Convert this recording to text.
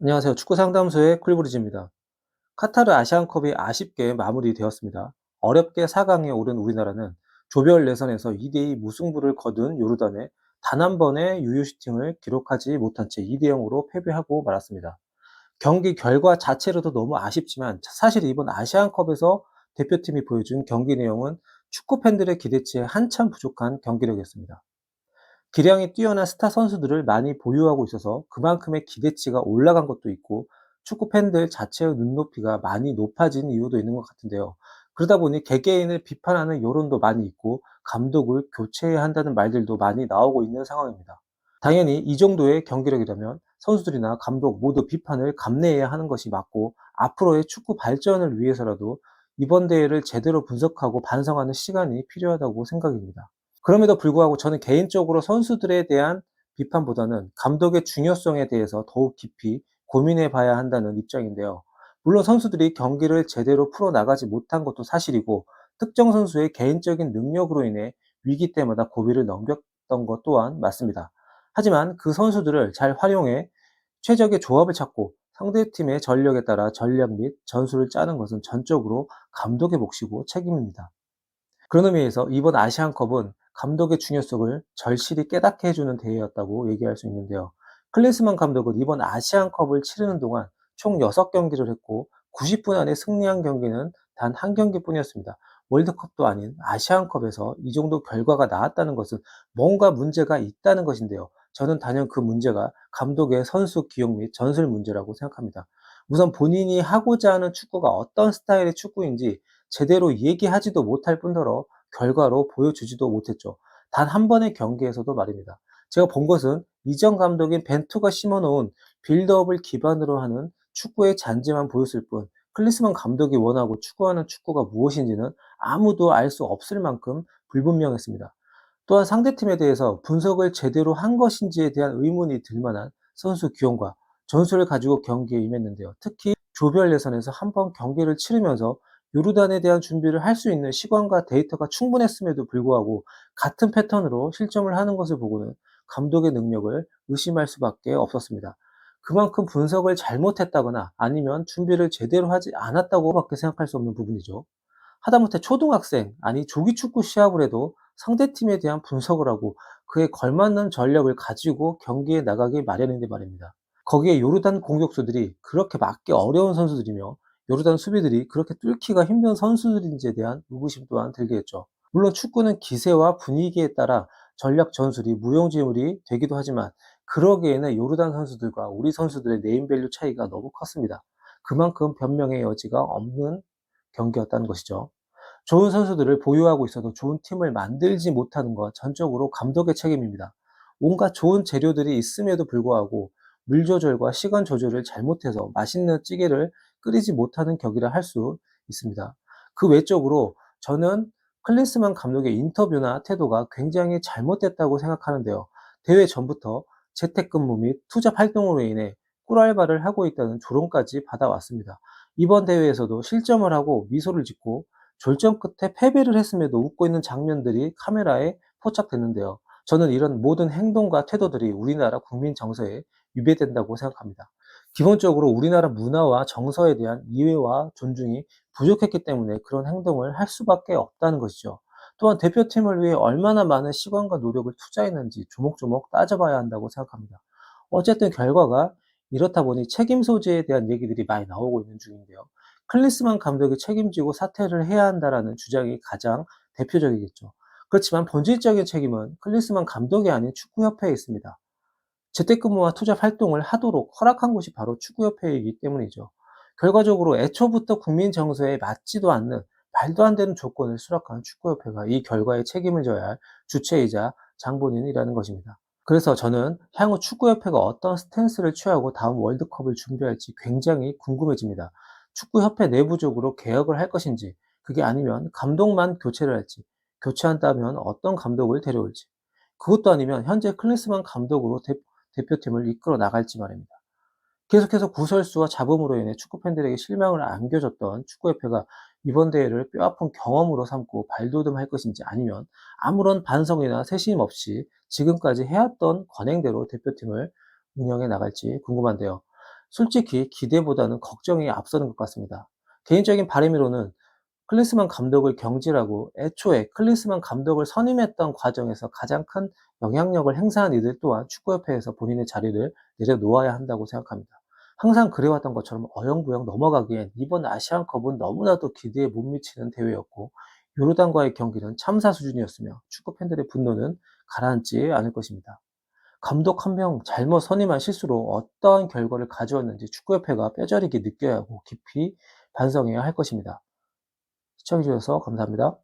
안녕하세요. 축구 상담소의 쿨브리즈입니다. 카타르 아시안컵이 아쉽게 마무리되었습니다. 어렵게 4강에 오른 우리나라는 조별 예선에서 2대2 무승부를 거둔 요르단에 단 한 번의 유효 슈팅을 기록하지 못한 채 2대0으로 패배하고 말았습니다. 경기 결과 자체로도 너무 아쉽지만 사실 이번 아시안컵에서 대표팀이 보여준 경기 내용은 축구 팬들의 기대치에 한참 부족한 경기력이었습니다. 기량이 뛰어난 스타 선수들을 많이 보유하고 있어서 그만큼의 기대치가 올라간 것도 있고 축구 팬들 자체의 눈높이가 많이 높아진 이유도 있는 것 같은데요. 그러다 보니 개개인을 비판하는 여론도 많이 있고 감독을 교체해야 한다는 말들도 많이 나오고 있는 상황입니다. 당연히 이 정도의 경기력이라면 선수들이나 감독 모두 비판을 감내해야 하는 것이 맞고 앞으로의 축구 발전을 위해서라도 이번 대회를 제대로 분석하고 반성하는 시간이 필요하다고 생각입니다. 그럼에도 불구하고 저는 개인적으로 선수들에 대한 비판보다는 감독의 중요성에 대해서 더욱 깊이 고민해 봐야 한다는 입장인데요. 물론 선수들이 경기를 제대로 풀어나가지 못한 것도 사실이고 특정 선수의 개인적인 능력으로 인해 위기 때마다 고비를 넘겼던 것 또한 맞습니다. 하지만 그 선수들을 잘 활용해 최적의 조합을 찾고 상대팀의 전력에 따라 전략 및 전술을 짜는 것은 전적으로 감독의 몫이고 책임입니다. 그런 의미에서 이번 아시안컵은 감독의 중요성을 절실히 깨닫게 해주는 대회였다고 얘기할 수 있는데요. 클린스만 감독은 이번 아시안컵을 치르는 동안 총 6경기를 했고 90분 안에 승리한 경기는 단 한 경기뿐이었습니다. 월드컵도 아닌 아시안컵에서 이 정도 결과가 나왔다는 것은 뭔가 문제가 있다는 것인데요. 저는 단연 그 문제가 감독의 선수 기용 및 전술 문제라고 생각합니다. 우선 본인이 하고자 하는 축구가 어떤 스타일의 축구인지 제대로 얘기하지도 못할 뿐더러 결과로 보여주지도 못했죠. 단 한 번의 경기에서도 말입니다. 제가 본 것은 이전 감독인 벤투가 심어놓은 빌드업을 기반으로 하는 축구의 잔재만 보였을 뿐 클리스만 감독이 원하고 추구하는 축구가 무엇인지는 아무도 알 수 없을 만큼 불분명했습니다. 또한 상대팀에 대해서 분석을 제대로 한 것인지에 대한 의문이 들 만한 선수 기용과 전술을 가지고 경기에 임했는데요. 특히 조별 예선에서 한 번 경기를 치르면서 요르단에 대한 준비를 할 수 있는 시간과 데이터가 충분했음에도 불구하고 같은 패턴으로 실점을 하는 것을 보고는 감독의 능력을 의심할 수밖에 없었습니다. 그만큼 분석을 잘못했다거나 아니면 준비를 제대로 하지 않았다고밖에 생각할 수 없는 부분이죠. 하다못해 초등학생, 아니 조기 축구 시합을 해도 상대팀에 대한 분석을 하고 그에 걸맞는 전력을 가지고 경기에 나가기 마련인데 말입니다. 거기에 요르단 공격수들이 그렇게 맞기 어려운 선수들이며 요르단 수비들이 그렇게 뚫기가 힘든 선수들인지에 대한 의구심 또한 들게 했죠. 물론 축구는 기세와 분위기에 따라 전략 전술이 무용지물이 되기도 하지만 그러기에는 요르단 선수들과 우리 선수들의 네임밸류 차이가 너무 컸습니다. 그만큼 변명의 여지가 없는 경기였다는 것이죠. 좋은 선수들을 보유하고 있어도 좋은 팀을 만들지 못하는 것 전적으로 감독의 책임입니다. 온갖 좋은 재료들이 있음에도 불구하고 물 조절과 시간 조절을 잘못해서 맛있는 찌개를 끓이지 못하는 격이라 할 수 있습니다. 그 외적으로 저는 클린스만 감독의 인터뷰나 태도가 굉장히 잘못됐다고 생각하는데요. 대회 전부터 재택근무 및 투잡 활동으로 인해 꿀알바를 하고 있다는 조롱까지 받아왔습니다. 이번 대회에서도 실점을 하고 미소를 짓고 졸전 끝에 패배를 했음에도 웃고 있는 장면들이 카메라에 포착됐는데요. 저는 이런 모든 행동과 태도들이 우리나라 국민 정서에 위배된다고 생각합니다. 기본적으로 우리나라 문화와 정서에 대한 이해와 존중이 부족했기 때문에 그런 행동을 할 수밖에 없다는 것이죠. 또한 대표팀을 위해 얼마나 많은 시간과 노력을 투자했는지 조목조목 따져봐야 한다고 생각합니다. 어쨌든 결과가 이렇다 보니 책임 소재에 대한 얘기들이 많이 나오고 있는 중인데요. 클리스만 감독이 책임지고 사퇴를 해야 한다라는 주장이 가장 대표적이겠죠. 그렇지만 본질적인 책임은 클리스만 감독이 아닌 축구협회에 있습니다. 재택근무와 투잡 활동을 하도록 허락한 곳이 바로 축구협회이기 때문이죠. 결과적으로 애초부터 국민 정서에 맞지도 않는 말도 안 되는 조건을 수락한 축구협회가 이 결과에 책임을 져야 할 주체이자 장본인이라는 것입니다. 그래서 저는 향후 축구협회가 어떤 스탠스를 취하고 다음 월드컵을 준비할지 굉장히 궁금해집니다. 축구협회 내부적으로 개혁을 할 것인지, 그게 아니면 감독만 교체를 할지, 교체한다면 어떤 감독을 데려올지, 그것도 아니면 현재 클린스만 감독으로 대, 대표팀을 이끌어 나갈지 말입니다. 계속해서 구설수와 잡음으로 인해 축구 팬들에게 실망을 안겨줬던 축구협회가 이번 대회를 뼈아픈 경험으로 삼고 발돋움할 것인지 아니면 아무런 반성이나 세심 없이 지금까지 해왔던 관행대로 대표팀을 운영해 나갈지 궁금한데요. 솔직히 기대보다는 걱정이 앞서는 것 같습니다. 개인적인 바람으로는 클리스만 감독을 경질하고 애초에 클리스만 감독을 선임했던 과정에서 가장 큰 영향력을 행사한 이들 또한 축구협회에서 본인의 자리를 내려놓아야 한다고 생각합니다. 항상 그래왔던 것처럼 어영부영 넘어가기엔 이번 아시안컵은 너무나도 기대에 못 미치는 대회였고 요르단과의 경기는 참사 수준이었으며 축구 팬들의 분노는 가라앉지 않을 것입니다. 감독 한 명 잘못 선임한 실수로 어떠한 결과를 가져왔는지 축구협회가 뼈저리게 느껴야 하고 깊이 반성해야 할 것입니다. 시청해 주셔서 감사합니다.